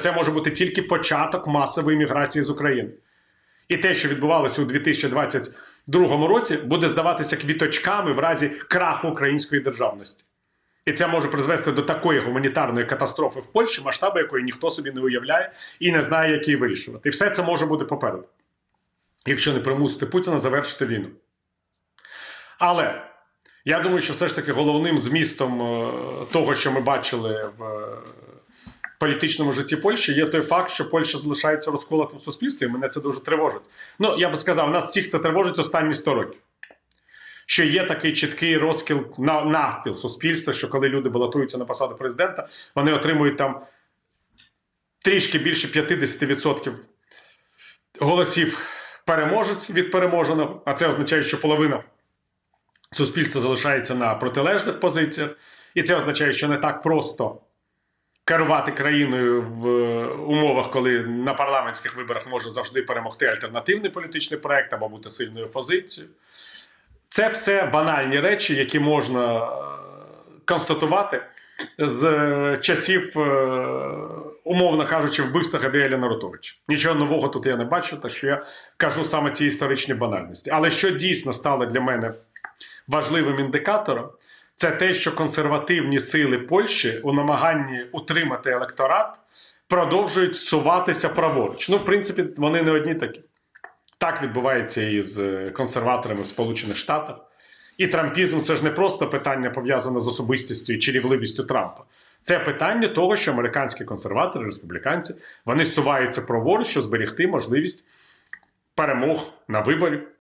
Це може бути тільки початок масової міграції з України. І те, що відбувалося у 2022 році, буде здаватися квіточками в разі краху української державності. І це може призвести до такої гуманітарної катастрофи в Польщі, масштаби якої ніхто собі не уявляє і не знає, як її вирішувати. І все це може бути попереду, якщо не примусити Путіна завершити війну. Але я думаю, що все ж таки головним змістом е, того, що ми бачили в політичному житті Польщі, є той факт, що Польща залишається розколотим в суспільстві, і мене це дуже тривожить. Ну, я би сказав, нас всіх це тривожить останні 100 років. Що є такий чіткий розкіл на навпіл суспільства, що коли люди балотуються на посаду президента, вони отримують там трішки більше 50% голосів переможець від переможеного, а це означає, що половина суспільство залишається на протилежних позиціях, і це означає, що не так просто керувати країною в умовах, коли на парламентських виборах може завжди перемогти альтернативний політичний проект або бути сильною опозицією. Це все банальні речі, які можна е, констатувати з е, часів, е, умовно кажучи, вбивства Габріеля Нарутовича. Нічого нового тут я не бачу, так що я кажу саме ці історичні банальності. Але що дійсно стало для мене важливим індикатором, це те, що консервативні сили Польщі у намаганні утримати електорат продовжують суватися праворуч. Ну, в принципі, вони не одні такі. Так відбувається і з е, консерваторами в Сполучених Штатах. І трампізм це ж не просто питання пов'язане з особистістю і чарівливістю Трампа. Це питання того, що американські консерватори, республіканці, вони суваються праворуч, щоб зберегти можливість перемог на виборі